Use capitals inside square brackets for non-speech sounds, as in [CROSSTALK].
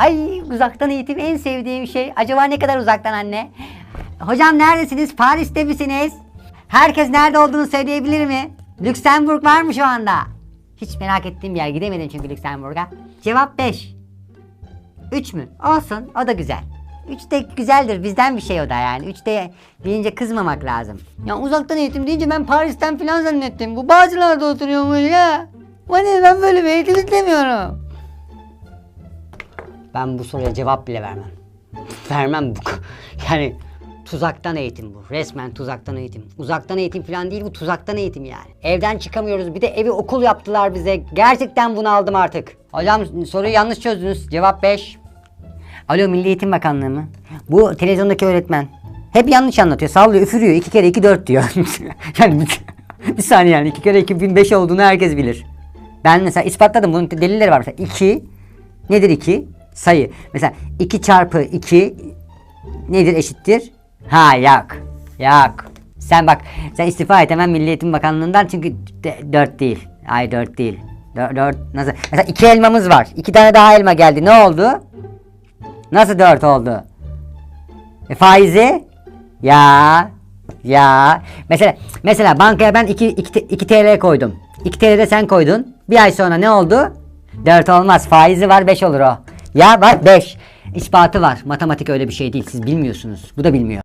Ay uzaktan eğitim en sevdiğim şey. Acaba ne kadar uzaktan anne? Hocam neredesiniz? Paris'te misiniz? Herkes nerede olduğunu söyleyebilir mi? Lüksemburg var mı şu anda? Hiç merak ettiğim bir yer. Gidemedim çünkü Lüksemburg'a. Cevap 5. 3 mü? Olsun. O da güzel. 3 de güzeldir. Bizden bir şey o da yani. 3 de deyince kızmamak lazım. Ya uzaktan eğitim deyince ben Paris'ten falan zannettim. Bu Bağcılar'da oturuyormuş ya. Hani ben böyle bir eğitim istemiyorum. Ben bu soruya cevap bile vermem. Vermem bu. [LAUGHS] Yani tuzaktan eğitim bu. Resmen tuzaktan eğitim. Uzaktan eğitim falan değil bu tuzaktan eğitim yani. Evden çıkamıyoruz. Bir de evi okul yaptılar bize. Gerçekten bunu aldım artık. Hocam soruyu yanlış çözdünüz. Cevap 5. Alo Milli Eğitim Bakanlığı mı? Bu televizyondaki öğretmen. Hep yanlış anlatıyor. Sallıyor, üfürüyor. 2 kere 2 4 diyor. [LAUGHS] yani bir, bir saniye yani 2 kere 2 5 olduğunu herkes bilir. Ben mesela ispatladım. Bunun delilleri var. Mesela 2 nedir 2? Sayı. Mesela 2 çarpı 2 nedir eşittir? Ha yok. Yok. Sen bak sen istifa et hemen Milli Eğitim Bakanlığı'ndan çünkü 4 değil. Ay 4 değil. 4 nasıl? Mesela 2 elmamız var. 2 tane daha elma geldi. Ne oldu? Nasıl 4 oldu? E, faizi? Ya. Ya. Mesela mesela bankaya ben 2 2, 2 TL koydum. 2 TL de sen koydun. Bir ay sonra ne oldu? 4 olmaz. Faizi var 5 olur o. Ya bak 5. İspatı var. Matematik öyle bir şey değil. Siz bilmiyorsunuz. Bu da bilmiyor.